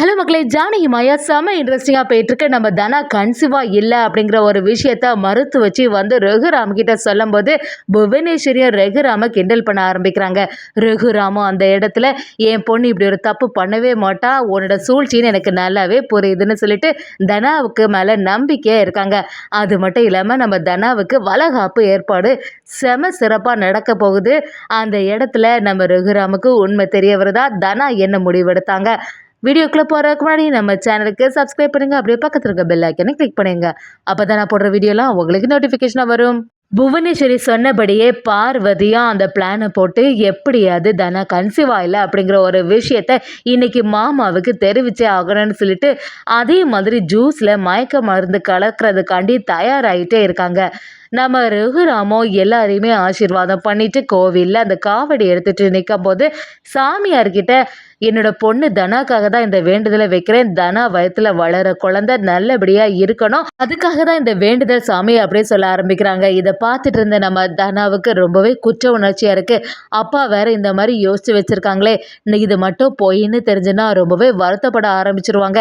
Hello மக்களே ஜானகி மாயா செம இன்ட்ரெஸ்டிங்காக போயிட்டுருக்கு. நம்ம தனா கன்சிவாக இல்லை அப்படிங்கிற ஒரு விஷயத்த மறுத்து வச்சு வந்து ரகுராம் கிட்ட சொல்லும்போது புவனேஸ்வரியும் ரகுராம கிண்டல் பண்ண ஆரம்பிக்கிறாங்க. ரகுராமும் அந்த இடத்துல என் பொண்ணு இப்படி ஒரு தப்பு பண்ணவே மாட்டா உன்னோட சூழ்ச்சின்னு எனக்கு நல்லாவே புரியுதுன்னு சொல்லிட்டு தனாவுக்கு மேலே நம்பிக்கையாக இருக்காங்க. அது மட்டும் இல்லாமல் நம்ம தனாவுக்கு வளகாப்பு ஏற்பாடு செம சிறப்பாக நடக்க போகுது. அந்த இடத்துல நம்ம ரகுராமுக்கு உண்மை தெரிய வருதா? தனா என்ன முடிவெடுத்தாங்க? வீடியோக்குள்ளே போகிறதுக்கு முன்னாடி நம்ம சேனலுக்கு சப்ஸ்கிரைப் பண்ணுங்கள் அப்படியே பக்கத்தில் இருக்க பெல் ஐக்கனை கிளிக் பண்ணுங்க. அப்போ தான் நான் போடுற வீடியோலாம் உங்களுக்கு நோட்டிஃபிகேஷனாக வரும். புவனேஸ்வரி சொன்னபடியே பார்வதியும் அந்த பிளானை போட்டு எப்படியாவது தனா கன்சீவ் ஆகல அப்படிங்கிற ஒரு விஷயத்த இன்னைக்கு மாமாவுக்கு தெரிவிச்சே ஆகணும்னு சொல்லிட்டு அதே மாதிரி ஜூஸில் மயக்க மருந்து கலக்கிறதுக்காண்டி தயாராகிட்டே இருக்காங்க. நம்ம ரகுராமோ எல்லாரையுமே ஆசீர்வாதம் பண்ணிட்டு கோவிலில் அந்த காவடி எடுத்துட்டு நிற்கும் போது சாமியார்கிட்ட என்னோட பொண்ணு தனாக்காக தான் இந்த வேண்டுதலை வைக்கிறேன். தனா வயத்துல வளர குழந்தை நல்லபடியாக இருக்கணும். அதுக்காக தான் இந்த வேண்டுதல் சாமி அப்படியே சொல்ல ஆரம்பிக்கிறாங்க. இதை பார்த்துட்டு இருந்த நம்ம தனாவுக்கு ரொம்பவே குற்ற உணர்ச்சியாக இருக்குது அப்பா வேற இந்த மாதிரி யோசிச்சு வச்சிருக்காங்களே. இது மட்டும் பொய்ன்னு தெரிஞ்சுன்னா ரொம்பவே வருத்தப்பட ஆரம்பிச்சிருவாங்க.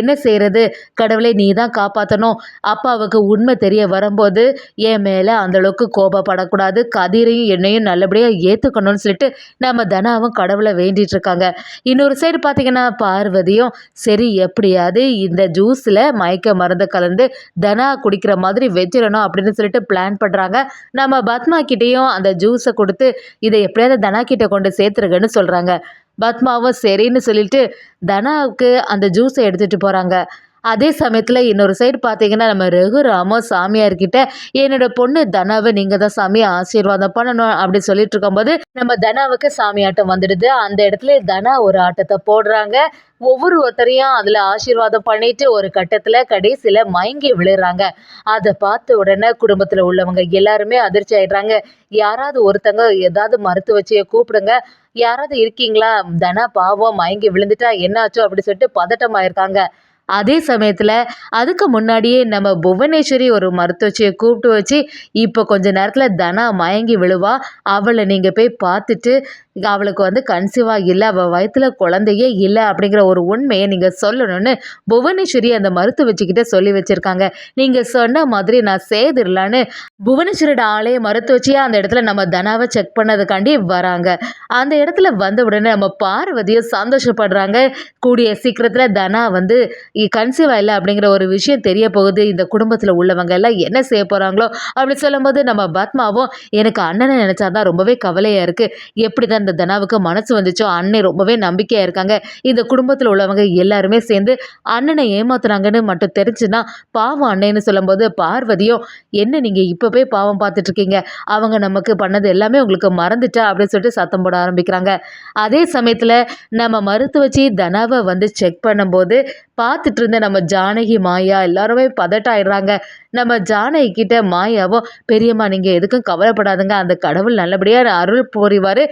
என்ன செய்கிறது கடவுளை நீ தான் காப்பாற்றணும் அப்பாவுக்கு உண்மை தெரிய வரும்போது என் மேலே அந்தளவுக்கு கோபப்படக்கூடாது. கதிரையும் என்னையும் நல்லபடியாக ஏற்றுக்கணும்னு சொல்லிட்டு நம்ம தனாவும் கடவுளை வேண்டிகிட்டு இருக்காங்க. இன்னொரு சைடு பார்த்தீங்கன்னா பார்வதியும் சரி எப்படியாவது இந்த ஜூஸில் மயக்க மருந்து கலந்து தனா குடிக்கிற மாதிரி வச்சிடணும் அப்படின்னு சொல்லிட்டு பிளான் பண்ணுறாங்க நம்ம பத்மா கிட்டேயும் அந்த ஜூஸை கொடுத்து இதை எப்படியாவது தனா கொண்டு சேர்த்துருக்கன்னு சொல்கிறாங்க பத்மாவும் சரின்னு சொல்லிட்டு தனாவுக்கு அந்த ஜூஸை எடுத்துகிட்டு போகிறாங்க அதே சமயத்தில் இன்னொரு சைடு பார்த்தீங்கன்னா நம்ம ரகுராமோ சாமியார்கிட்ட என்னோட பொண்ணு தனாவை நீங்கள் தான் சாமி ஆசீர்வாதம் பண்ணணும் அப்படி சொல்லிட்டு இருக்கும்போது நம்ம தனாவுக்கு சாமி ஆட்டம் வந்துடுது. அந்த இடத்துல தனா ஒரு ஆட்டத்தை போடுறாங்க. ஒவ்வொரு ஒருத்தரையும் அதில் ஆசீர்வாதம் பண்ணிட்டு ஒரு கட்டத்தில் கடைசியில் மயங்கி விழுறாங்க. அதை பார்த்த உடனே குடும்பத்தில் உள்ளவங்க எல்லாருமே அதிர்ச்சி ஆயிடுறாங்க. யாராவது ஒருத்தங்க ஏதாவது மருத்துவ கூப்பிடுங்க. யாராவது இருக்கீங்களா? தனா பாவம் மயங்கி விழுந்துட்டா என்னாச்சோ? அப்படி சொல்லிட்டு பதட்டமாயிருக்காங்க. அதே சமயத்தில் அதுக்கு முன்னாடியே நம்ம புவனேஸ்வரி ஒரு மருத்துவச்சியை கூப்பிட்டு வச்சு இப்போ கொஞ்ச நேரத்தில் தனா மயங்கி விழுவா. அவளை நீங்கள் போய் பார்த்துட்டு அவளுக்கு வந்து கன்சீவாக இல்லை அவள் வயிற்றுல குழந்தையே இல்லை அப்படிங்கிற ஒரு உண்மையை நீங்கள் சொல்லணும்னு புவனேஸ்வரி அந்த மருத்துவச்சிக்கிட்ட சொல்லி வச்சுருக்காங்க. நீங்கள் சொன்ன மாதிரி நான் செய்திடலான்னு புவனேஸ்வரியோட ஆலய மருத்துவச்சியாக அந்த இடத்துல நம்ம தனாவை செக் பண்ணதுக்காண்டி வராங்க. அந்த இடத்துல வந்த உடனே நம்ம பார்வதியும் சந்தோஷப்படுறாங்க. கூடிய சீக்கிரத்தில் தனா வந்து கன்சீவ் ஆகல அப்படிங்கிற ஒரு விஷயம் தெரிய போகுது இந்த குடும்பத்தில் உள்ளவங்க எல்லாம் என்ன செய்ய போகிறாங்களோ அப்படி சொல்லும்போது நம்ம பத்மாவும் எனக்கு அண்ணனை நினச்சாதான் ரொம்பவே கவலையாக இருக்குது எப்படி தான் இந்த தனாவுக்கு மனசு வந்துச்சோ அண்ணன் ரொம்பவே நம்பிக்கையாக இருக்காங்க. இந்த குடும்பத்தில் உள்ளவங்க எல்லாருமே சேர்ந்து அண்ணனை ஏமாத்துறாங்கன்னு மட்டும் தெரிஞ்சுன்னா பாவம் அண்ணன்னு சொல்லும்போது பார்வதியும் என்ன நீங்கள் இப்போ போய் பாவம் பார்த்துட்ருக்கீங்க அவங்க நமக்கு பண்ணது எல்லாமே உங்களுக்கு மறந்துட்டா? அப்படின்னு சொல்லிட்டு சத்தம் போட ஆரம்பிக்கிறாங்க. அதே சமயத்தில் நம்ம மருத்துவச்சி தனாவை வந்து செக் பண்ணும்போது பார்த்துட்டு இருந்த நம்ம ஜானகி மாயா எல்லாருமே பதட்டாயிடுறாங்க. நம்ம ஜானகி கிட்ட மாயாவும் பெரியம்மா நீங்கள் எதுக்கும் கவலைப்படாதுங்க. அந்த கடவுள் நல்லபடியாக அருள் புரிவார்.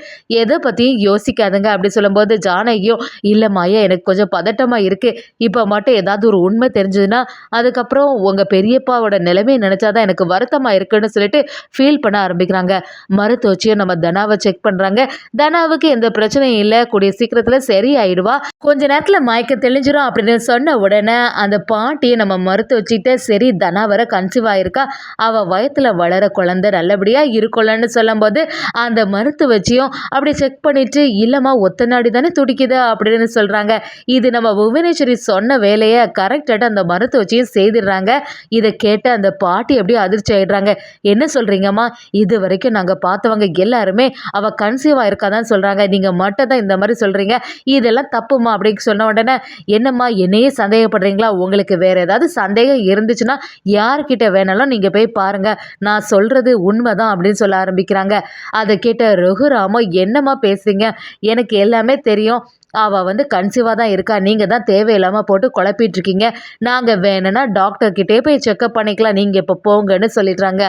எதை பற்றியும் யோசிக்காதுங்க. அப்படி சொல்லும்போது ஜானகியும் இல்லை மாயா எனக்கு கொஞ்சம் பதட்டமாக இருக்குது இப்போ மட்டும் ஏதாவது ஒரு உண்மை தெரிஞ்சதுன்னா அதுக்கப்புறம் உங்கள் பெரியப்பாவோட நிலைமையை நினச்சாதான் எனக்கு வருத்தமாக இருக்குன்னு சொல்லிட்டு ஃபீல் பண்ண ஆரம்பிக்கிறாங்க. மருத்துவச்சியும் நம்ம தனாவை செக் பண்ணுறாங்க தனாவுக்கு எந்த பிரச்சனையும் இல்லை. கூடிய சீக்கிரத்தில் சரியாயிடுவா. கொஞ்ச நேரத்தில் மயக்க தெளிஞ்சிடும் அப்படின்னு சொன்ன உடனே அந்த பாட்டியை நம்ம மறுத்து வச்சுட்டு சரி தனா வர கன்சீவ் ஆயிருக்கா? அவள் வயத்தில் வளர குழந்த நல்லபடியாக இருக்கலன்னு சொல்லும்போது அந்த மருத்து வச்சியும் அப்படி செக் பண்ணிட்டு இல்லைம்மா ஒத்த நாடி தானே துடிக்குது அப்படின்னு சொல்கிறாங்க இது நம்ம புவனேஸ்வரி சொன்ன வேலையை கரெக்டாக அந்த மருத்து வச்சியும் செய்திடுறாங்க. இதை கேட்டு அந்த பாட்டி அப்படியே அதிர்ச்சி ஆயிடுறாங்க. என்ன சொல்கிறீங்கம்மா இது வரைக்கும் நாங்கள் பார்த்தவங்க எல்லாருமே அவள் கன்சீவ் ஆயிருக்காதான் சொல்கிறாங்க நீங்கள் மட்டும் தான் இந்த மாதிரி சொல்கிறீங்க இதெல்லாம் தப்புமா அப்படின்னு சொன்ன உடனே என்னம்மா என்னை சந்தேகப்படுறீங்களா? உங்களுக்கு வேறு ஏதாவது சந்தேகம் இருந்துச்சுன்னா யார்கிட்ட வேணாலும் நீங்கள் போய் பாருங்கள் நான் சொல்கிறது உண்மை தான் அப்படின்னு சொல்ல ஆரம்பிக்கிறாங்க. அதை கேட்ட ரகுராமோ என்னம்மா பேசுகிறீங்க எனக்கு எல்லாமே தெரியும். அவள் வந்து கன்சீவாக தான் இருக்கா? நீங்கள் தான் தேவையில்லாமல் போட்டு குழப்பிட்டுருக்கீங்க. நாங்கள் வேணும்னா டாக்டர்கிட்டே போய் செக்கப் பண்ணிக்கலாம். நீங்கள் இப்போ போங்கன்னு சொல்லிடுறாங்க.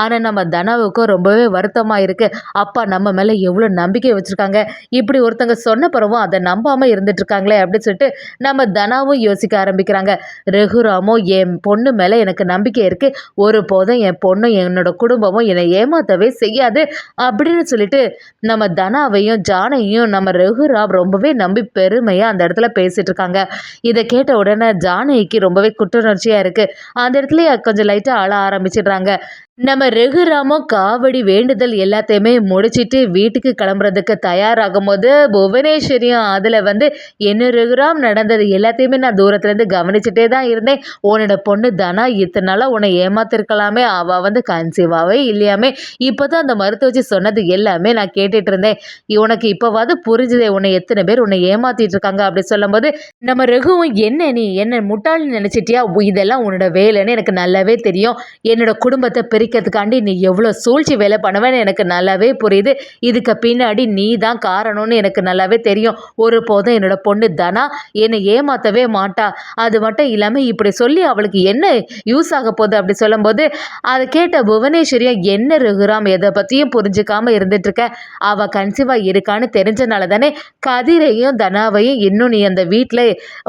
ஆனால் நம்ம தனாவுக்கும் ரொம்பவே வருத்தமாக இருக்குது அப்பா நம்ம மேலே எவ்வளோ நம்பிக்கை வச்சுருக்காங்க? இப்படி ஒருத்தங்க சொன்ன பிறவும் அதை நம்பாமல் இருந்துட்டுருக்காங்களே அப்படின்னு சொல்லிட்டு நம்ம தனாவும் யோசிக்க ஆரம்பிக்கிறாங்க. ரகுராமோ என் பொண்ணு மேலே எனக்கு நம்பிக்கை இருக்குது ஒரு போதும் என் பொண்ணும் என்னோட குடும்பமும் என்னை ஏமாற்றவே செய்யாது அப்படின்னு சொல்லிட்டு நம்ம தனாவையும் ஜானையும் நம்ம ரகுராம் ரொம்பவே நம்ப நம்பி பெருமையாக அந்த இடத்துல பேசிகிட்டு இருக்காங்க இதை கேட்ட உடனே ஜானகிக்கு ரொம்பவே குற்றுணர்ச்சியாக இருக்குது அந்த இடத்துலயே கொஞ்சம் லைட்டாக அழ ஆரம்பிச்சிடுறாங்க. நம்ம ரகுராமும் காவடி வேண்டுதல் எல்லாத்தையுமே முடிச்சிட்டு வீட்டுக்கு கிளம்புறதுக்கு தயாராகும் போது புவனேஸ்வரியும் அதில் வந்து என்ன ரகுராம் நடந்தது எல்லாத்தையுமே நான் தூரத்துலேருந்து கவனிச்சுட்டே தான் இருந்தேன். உன்னோட பொண்ணு தனா இத்தனை நாளாக உன்னை ஏமாத்திருக்கலாமே. அவள் வந்து கன்சீவாகவே இல்லையாமே. இப்போ தான் அந்த மருத்துவ வச்சு சொன்னது எல்லாமே நான் கேட்டுட்டு இருந்தேன். உனக்கு இப்போவாது புரிஞ்சுதே உன்னை எத்தனை பேர் உன்னை ஏமாத்திட்டு இருக்காங்க. அப்படி சொல்லும்போது நம்ம ரகுவும் என்ன நீ? என்ன முட்டாள்னு நினச்சிட்டியா? இதெல்லாம் உன்னோட வேலைன்னு எனக்கு நல்லாவே தெரியும். என்னோட குடும்பத்தை பிரிக்கிறதுக்காண்டி நீ எவ்வளோ சூழ்ச்சி வேலை பண்ணுவேன்னு எனக்கு நல்லாவே புரியுது. இதுக்கு பின்னாடி நீ தான் காரணம்னு எனக்கு நல்லாவே தெரியும். ஒரு போதும் என்னோட பொண்ணு தனா என்னை ஏமாற்றவே மாட்டா. அது மட்டும் இல்லாமல் இப்படி சொல்லி அவளுக்கு என்ன யூஸ் ஆக போகுது அப்படி சொல்லும்போது அதை கேட்ட புவனேஸ்வரியும் என்ன ரகுராம் எதை பற்றியும் புரிஞ்சுக்காம இருந்துட்டு இருக்க அவள் கன்சீவாக இருக்கான்னு தெரிஞ்சனால தானே கதிரையும் தனாவையும் இன்னும் நீ அந்த வீட்டில்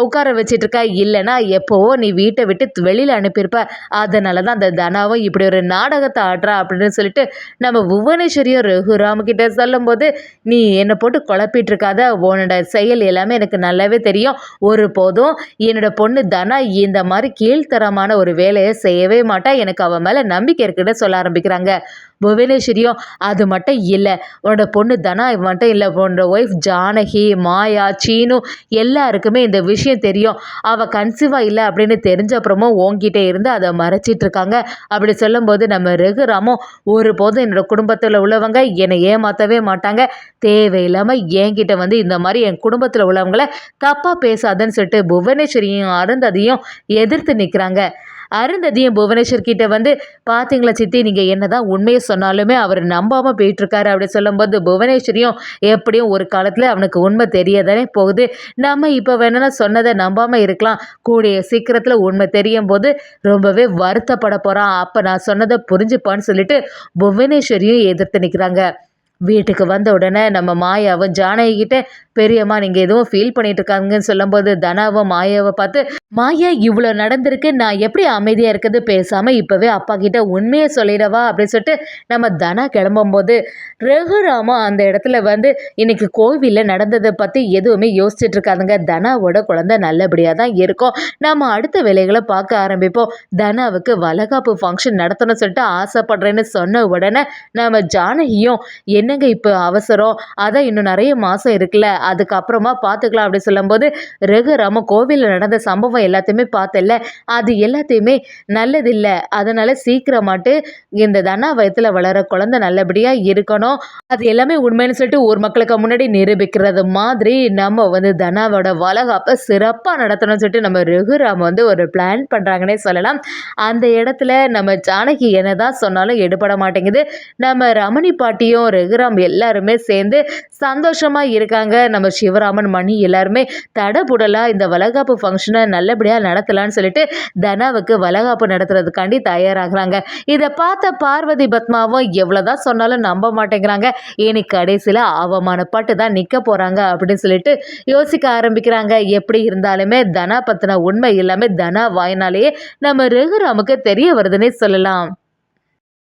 உட்கார வச்சிட்டு இருக்க இல்லைன்னா எப்போவோ நீ வீட்டை விட்டு வெளியில் அனுப்பியிருப்ப. அதனால தான் அந்த தனாவும் இப்படி ஒரு நாடகத்தை ஆடுறா அப்படின்னு சொல்லிட்டு நம்ம புவனேஸ்வரியும் ரகுராம் கிட்ட சொல்லும்போது நீ என்னை போட்டு குழப்பிட்டு இருக்காத உன்னோட செயல் எல்லாமே எனக்கு நல்லாவே தெரியும். ஒரு போதும் என்னோட பொண்ணு தனா இந்த மாதிரி கீழ்த்தரமான ஒரு வேலையை செய்யவே மாட்டா. எனக்கு அவன் மேலே நம்பிக்கை இருக்குன்னு சொல்ல ஆரம்பிக்கிறாங்க. புவனேஸ்வரியும் அது மட்டும் இல்லை. உன்னோட பொண்ணு தனா மட்டும் இல்லை. உன்னோட ஒய்ஃப் ஜானகி மாயா சீனு எல்லாருக்குமே இந்த விஷயம் தெரியும். அவள் கன்சீவாக இல்லை அப்படின்னு தெரிஞ்ச அப்புறமும் ஓங்கிட்டே இருந்து அதை மறைச்சிட்டு இருக்காங்க. அப்படி சொல்லும்போது நம்ம ரகுராமும் ஒரு போதும் என்னோட குடும்பத்தில் உள்ளவங்க என்னை ஏமாற்றவே மாட்டாங்க. தேவையில்லாமல் என்கிட்ட வந்து இந்த மாதிரி என் குடும்பத்தில் உள்ளவங்கள தப்பாக பேசாதன்னு சொல்லிட்டு புவனேஸ்வரியும் அருந்ததியும் எதிர்த்து நிற்கிறாங்க அருந்ததியும் புவனேஸ்வர் கிட்ட வந்து பார்த்தீங்களா சித்தி நீங்கள் என்ன தான் உண்மையை சொன்னாலுமே அவர் நம்பாமல் போயிட்டுருக்காரு அப்படி சொல்லும்போது புவனேஸ்வரியும் எப்படியும் ஒரு காலத்தில் அவனுக்கு உண்மை தெரியதானே போகுது. நம்ம இப்போ வேணும்னா சொன்னதை நம்பாமல் இருக்கலாம். கூடிய சீக்கிரத்தில் உண்மை தெரியும் போது ரொம்பவே வருத்தப்பட போகிறான் அப்போ நான் சொன்னதை புரிஞ்சுப்பான்னு சொல்லிட்டு புவனேஸ்வரியும் எதிர்த்து நிற்கிறாங்க வீட்டுக்கு வந்த உடனே நம்ம மாயாவும் ஜானகிக்கிட்ட பெரியம்மா நீங்கள் எதுவும் ஃபீல் பண்ணிட்டு இருக்காங்கன்னு சொல்லும்போது தனாவும் மாயாவை பார்த்து மாயா இவ்வளோ நடந்திருக்கு நான் எப்படி அமைதியாக இருக்கிறது பேசாமல் இப்போவே அப்பா கிட்ட உண்மையை சொல்லிடவா அப்படின்னு சொல்லிட்டு நம்ம தனா கிளம்பும்போது ரகுராமும் அந்த இடத்துல வந்து இன்னைக்கு கோவிலில் நடந்ததை பற்றி எதுவுமே யோசிச்சுட்டு இருக்காதுங்க. தனாவோட குழந்தை நல்லபடியாக தான் இருக்கும். நம்ம அடுத்த வேலைகளை பார்க்க ஆரம்பிப்போம். தனாவுக்கு வளகாப்பு ஃபங்க்ஷன் நடத்தணும்னு சொல்லிட்டு ஆசைப்படுறேன்னு சொன்ன உடனே நம்ம ஜானகியும் என்னங்க இப்போ அவசரம்? அதான் இன்னும் நிறைய மாதம் இருக்குல்ல அதுக்கப்புறமா பார்த்துக்கலாம் அப்படி சொல்லும்போது ரகுராம கோவிலில் நடந்த சம்பவம் எல்லாத்தையுமே பார்த்தல அது எல்லாத்தையுமே நல்லதில்லை. அதனால் சீக்கிரமாட்டு இந்த தனா வயத்தில் வளர குழந்தை நல்லபடியாக இருக்கணும். அது எல்லாமே உண்மைன்னு சொல்லிட்டு ஊர் மக்களுக்கு முன்னாடி நிரூபிக்கிறது மாதிரி நம்ம வந்து தனாவோட வளகாப்பை சிறப்பாக நடத்தணும்னு சொல்லிட்டு நம்ம ரகுராம் வந்து ஒரு பிளான் பண்ணுறாங்கன்னே சொல்லலாம். அந்த இடத்துல நம்ம ஜானகி என்னதான் சொன்னாலும் எடுபட மாட்டேங்குது. நம்ம ரமணி பாட்டியும் ரகுராம் எல்லாருமே சேர்ந்து சந்தோஷமாக இருக்காங்க. நம்ம சிவராமன் மணி எல்லாருமே தடபுடலாக இந்த வளகாப்பு ஃபங்க்ஷனை நல்லபடியாக நடத்தலான்னு சொல்லிட்டு தனாவுக்கு வளகாப்பு நடத்துறதுக்காண்டி தயாராகிறாங்க. இதை பார்த்த பார்வதி பத்மாவும் எவ்வளோதான் சொன்னாலும் நம்ப மாட்டேங்கிறாங்க. இனி கடைசியில் அவமானப்பட்டு தான் நிற்க போகிறாங்க அப்படின்னு சொல்லிட்டு யோசிக்க ஆரம்பிக்கிறாங்க. எப்படி இருந்தாலுமே தனா பற்றின உண்மை எல்லாமே தனா வாயினாலேயே நம்ம ரகுராமுக்கு தெரிய வருதுன்னே சொல்லலாம்.